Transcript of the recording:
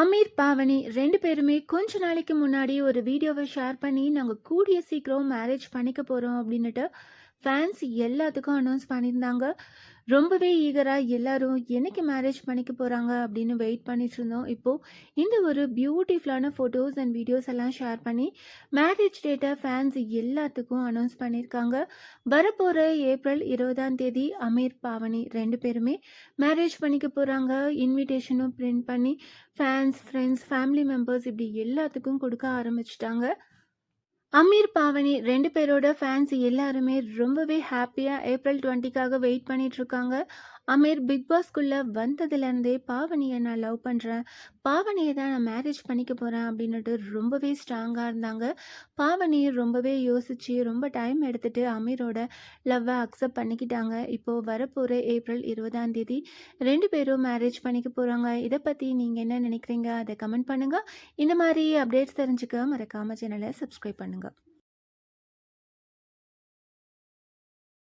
அமீர், பாவனி ரெண்டு பேருமே கொஞ்ச நாளைக்கு முன்னாடி ஒரு வீடியோவை ஷேர் பண்ணி, நாங்கள் கூடிய சீக்கிரம் மேரேஜ் பண்ணிக்க போகிறோம் அப்படின்னுட்டு ஃபேன்ஸ் எல்லாத்துக்கும் அனௌன்ஸ் பண்ணியிருந்தாங்க. ரொம்பவே ஈகராக எல்லாரும் என்னைக்கு மேரேஜ் பண்ணிக்க போகிறாங்க அப்படின்னு வெயிட் பண்ணிட்டுருந்தோம். இப்போது இந்த ஒரு பியூட்டிஃபுல்லான ஃபோட்டோஸ் அண்ட் வீடியோஸ் எல்லாம் ஷேர் பண்ணி, மேரேஜ் டேட்டை ஃபேன்ஸ் எல்லாத்துக்கும் அனௌன்ஸ் பண்ணியிருக்காங்க. வரப்போகிற ஏப்ரல் 20ஆம் தேதி அமீர், பாவனி ரெண்டு பேருமே மேரேஜ் பண்ணிக்க போகிறாங்க இன்விடேஷனும் பிரிண்ட் பண்ணி, ஃபேன்ஸ், ஃப்ரெண்ட்ஸ், ஃபேமிலி மெம்பர்ஸ் இப்படி எல்லாத்துக்கும் கொடுக்க ஆரம்பிச்சிட்டாங்க அமீர், பாவனி ரெண்டு பேரோட ஃபேன்ஸ் எல்லாருமே ரொம்பவே ஹாப்பியாக ஏப்ரல் 20க்காக வெயிட் பண்ணிட்டுருக்காங்க. அமீர் பிக் பாஸ்க்குள்ளே வந்ததுலேருந்தே பாவனியை நான் லவ் பண்ணுறேன் பாவனியை தான் நான் மேரேஜ் பண்ணிக்க போகிறேன் அப்படின்னுட்டு ரொம்பவே ஸ்ட்ராங்காக இருந்தாங்க. பாவனி ரொம்பவே யோசித்து ரொம்ப டைம் எடுத்துகிட்டு அமீரோட லவ்வை அக்செப்ட் பண்ணிக்கிட்டாங்க. இப்போது வரப்போகிற ஏப்ரல் 20ஆம் தேதி ரெண்டு பேரும் மேரேஜ் பண்ணிக்க போகிறாங்க இதை பற்றி நீங்கள் என்ன நினைக்கிறீங்க? அதை கமெண்ட் பண்ணுங்கள் இந்த மாதிரி அப்டேட்ஸ் தெரிஞ்சுக்க மறக்காமல் சேனலை சப்ஸ்கிரைப் பண்ணுங்கள்